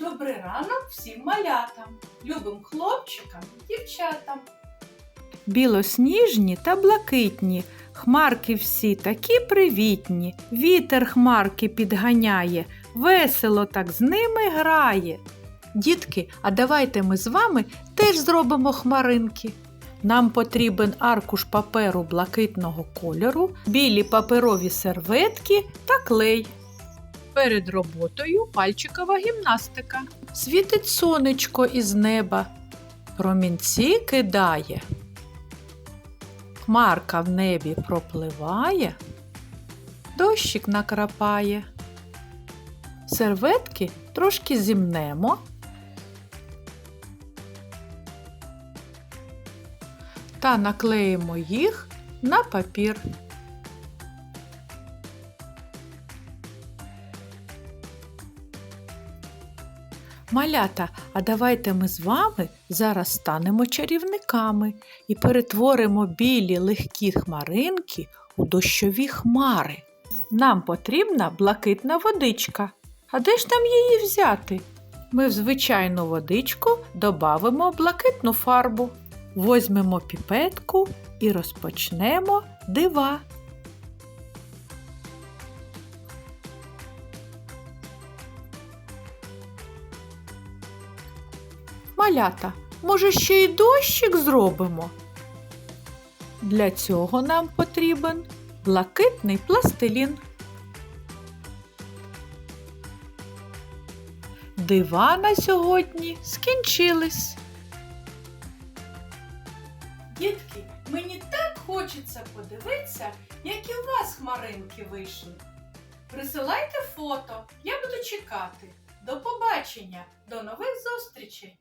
Добрий ранок всім малятам, любим хлопчикам, дівчатам. Білосніжні та блакитні, хмарки всі такі привітні. Вітер хмарки підганяє, весело так з ними грає. Дітки, а давайте ми з вами теж зробимо хмаринки. Нам потрібен аркуш паперу блакитного кольору, білі паперові серветки та клей. Перед роботою пальчикова гімнастика. Світить сонечко із неба, промінці кидає. Хмарка в небі пропливає, дощик накрапає. Серветки трошки зімнемо. Та наклеїмо їх на папір. Малята, а давайте ми з вами зараз станемо чарівниками і перетворимо білі легкі хмаринки у дощові хмари. Нам потрібна блакитна водичка. А де ж нам її взяти? Ми в звичайну водичку додамо блакитну фарбу. Возьмемо піпетку і розпочнемо дива. Малята, може ще й дощик зробимо? Для цього нам потрібен блакитний пластилін. Дива на сьогодні скінчились. Дітки, мені так хочеться подивитися, які у вас хмаринки вийшли. Присилайте фото, я буду чекати. До побачення, до нових зустрічей!